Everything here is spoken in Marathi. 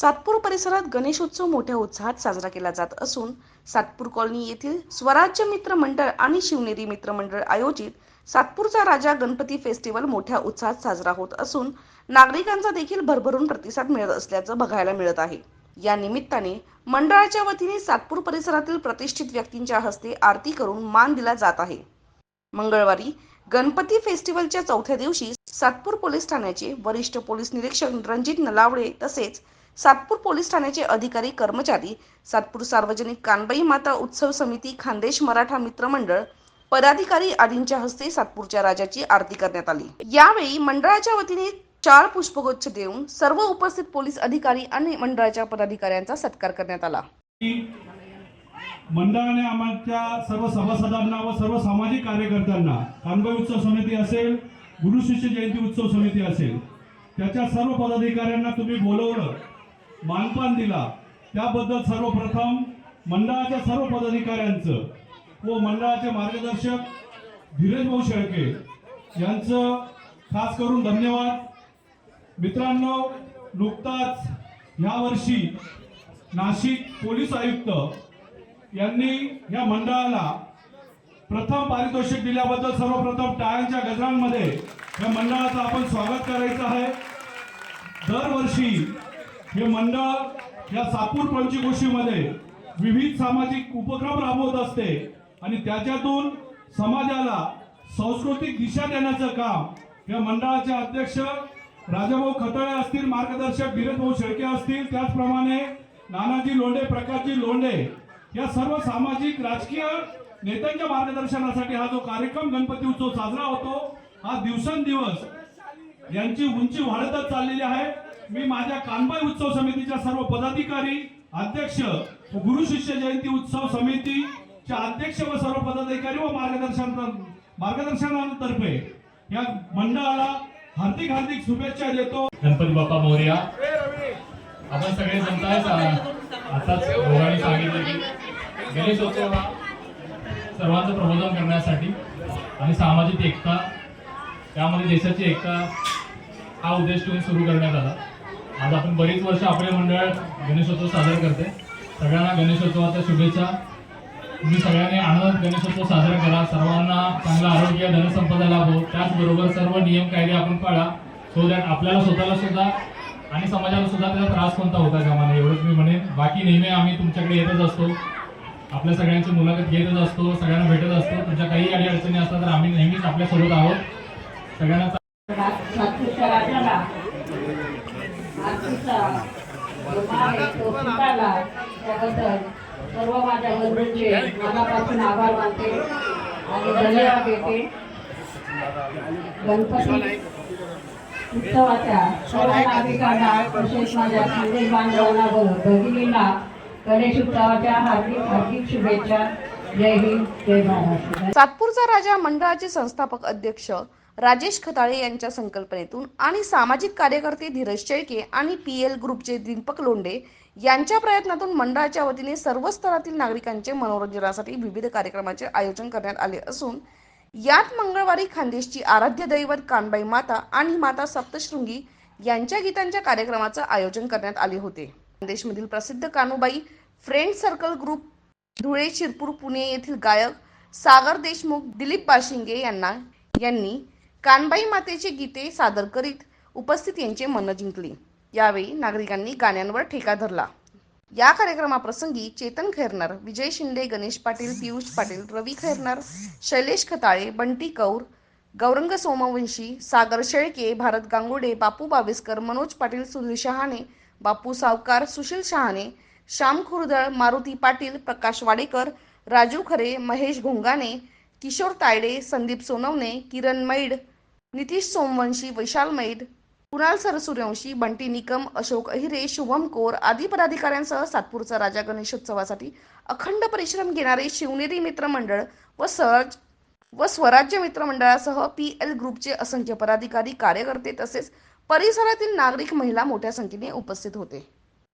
सातपूर परिसरात गणेशोत्सव मोठ्या उत्साहात साजरा केला जात असून सातपूर कॉलनी येथील स्वराज्य मित्र मंडळ आणि शिवनेरी मित्र मंडळ आयोजित सातपूरचा राजा गणपती फेस्टिवल मोठ्या उत्साहात साजरा होत असून नागरिकांचा देखील भरभरून प्रतिसाद मिळत असल्याचं बघायला मिळत आहे. या निमित्ताने मंडळाच्या वतीने सातपूर परिसरातील प्रतिष्ठित व्यक्तींच्या हस्ते आरती करून मान दिला जात आहे. मंगळवारी गणपती फेस्टिवलच्या चौथ्या दिवशी सातपूर पोलीस ठाण्याचे वरिष्ठ पोलीस निरीक्षक रणजित नलावडे तसेच सातपूर पोलीस ठाण्याचे अधिकारी कर्मचारी सातपूर सार्वजनिक कानबाई माता उत्सव समिती खानदेश मराठा मित्र मंडळ पदाधिकारी आदींच्या हस्ते सातपूरच्या राजाची आरती करण्यात आली. यावेळी मंडळाच्या वतीने चार पुष्पगुच्छ देऊन सर्व उपस्थित पोलीस अधिकारी आणि मंडळाच्या पदाधिकाऱ्यांचा सत्कार करण्यात आला. मंडळाने आमच्या सर्व सभासदांना व सर्व सामाजिक कार्यकर्त्यांना कानबाई उत्सव समिती असेल गुरु शिष्य जयंती उत्सव समिती असेल त्याच्या सर्व पदाधिकाऱ्यांना तुम्ही बोलवलं मानपान दिला. त्याबद्दल सर्वप्रथम मंडळाच्या सर्व पदाधिकाऱ्यांचं व मंडळाचे मार्गदर्शक धीरज भाऊ शेळके यांचं खास करून धन्यवाद. मित्रांनो नुकताच ह्या वर्षी नाशिक पोलीस आयुक्त यांनी या मंडळाला प्रथम पारितोषिक दिल्याबद्दल सर्वप्रथम टाळ्यांच्या गजरांमध्ये या मंडळाचं आपण स्वागत करायचं आहे. दरवर्षी हे मंडळ या सापूर पंचकोशीमध्ये विविध सामाजिक उपक्रम राबवत असते आणि त्याच्यातून समाजाला सांस्कृतिक दिशा देण्याचं काम या मंडळाचे अध्यक्ष राजाभाऊ खतळे असतील मार्गदर्शक धीरजभाऊ शेळके असतील त्याचप्रमाणे नानाजी लोंढे प्रकाशजी लोंढे या सर्व सामाजिक राजकीय नेत्यांच्या मार्गदर्शनासाठी हा जो कार्यक्रम गणपती उत्सव साजरा होतो हा दिवसेंदिवस यांची उंची वाढतच चाललेली आहे. मी माझ्या कानबाई उत्सव समितीच्या सर्व पदाधिकारी अध्यक्ष व गुरु शिष्य जयंती उत्सव समितीच्या अध्यक्ष व सर्व पदाधिकारी व मार्गदर्शन मार्गदर्शनातर्फे या मंडळाला हार्दिक हार्दिक शुभेच्छा देतो. गणपती बाप्पा मोर्या. आपण सगळे जमतायच आताच दोघांनी सांगितलं की गणेशोत्सव हा सर्वांचं प्रबोधन करण्यासाठी आणि सामाजिक एकता त्यामध्ये देशाची एकता हा उद्देश ठेवून सुरू करण्यात आला. आज आपण बरीच वर्ष आपले मंडळ गणेशोत्सव साजरा करते. सगळ्यांना गणेशोत्सवाच्या शुभेच्छा. तुम्ही सगळ्यांनी आनंद गणेशोत्सव साजरा करा. सर्वांना चांगलं आरोग्य धनसंपदा लाभो हो. त्याचबरोबर सर्व नियम कायदे आपण पाळा. सो दॅट आपल्याला स्वतःला सुद्धा आणि समाजाला सुद्धा त्याचा त्रास कोणता होता कामा नये एवढंच मी म्हणेन. बाकी नेहमी आम्ही तुमच्याकडे येतच असतो. आपल्या सगळ्यांची मुलाखत घेतच असतो. सगळ्यांना भेटत असतो. तुमच्या काही अडी अडचणी असतात तर आम्ही नेहमीच आपल्यासोबत आहोत. सगळ्यांना सातपूरच्या राजाला आजचा जो आहे तो स्वीकारला त्याबद्दल सर्व माझ्या बंधूंचे मनापासून आभार मानते आणि धन्यवाद देते गणपती उत्सवाच्या सर्व नागरिकांना माझ्या बांधवांना भगिनींना गणेश उत्सवाच्या हार्दिक हार्दिक शुभेच्छा जय हिंद जय महाराष्ट्र सातपूरचा राजा मंडळाचे संस्थापक अध्यक्ष राजेश खताळे यांच्या संकल्पनेतून आणि सामाजिक कार्यकर्ते धीरज शेळके आणि पी एल ग्रुपचे दीपक लोंडे यांच्या प्रयत्नातून मंडळाच्या वतीने सर्व स्तरातील नागरिकांचे मनोरंजनासाठी विविध कार्यक्रमाचे आयोजन करण्यात आले असून यात मंगळवारी खानदेशची आराध्य दैवत कानबाई माता आणि माता सप्तशृंगी यांच्या गीतांच्या कार्यक्रमाचं आयोजन करण्यात आले होते. खानदेशमधील प्रसिद्ध Kanubai friend circle group Dhule Shirpur Pune येथील गायक सागर देशमुख दिलीप बाशिंगे यांना यांनी कानबाई मातेची गीते सादर करीत उपस्थित यांचे मन जिंकले. यावेळी नागरिकांनी गाण्यांवर ठेका धरला. या कार्यक्रमाप्रसंगी चेतन खैरनार विजय शिंदे गणेश पाटील पियुष पाटील रवी खैरनार शैलेश खताळे बंटी कौर गौरंग सोमवंशी सागर शेळके भारत गांगुडे बापू बावेस्कर मनोज पाटील सुनील शहाणे बापू सावकार सुशील शहाणे श्याम खुरदळ मारुती पाटील प्रकाश वाडेकर राजू खरे महेश घोंगाने किशोर तायडे संदीप सोनवणे किरण मैड नितीश सोमवंशी वैशाल मैद कुणाल सरसूर्यवंशी बंटी निकम अशोक अहिरे शुभम कोर आदी पदाधिकाऱ्यांसह सातपूरचा राजा गणेशोत्सवासाठी अखंड परिश्रम घेणारे शिवनेरी मित्रमंडळ व सहज व स्वराज्य मित्रमंडळासह पी एल ग्रुपचे असंख्य पदाधिकारी कार्यकर्ते तसेच परिसरातील नागरिक महिला मोठ्या संख्येने उपस्थित होते.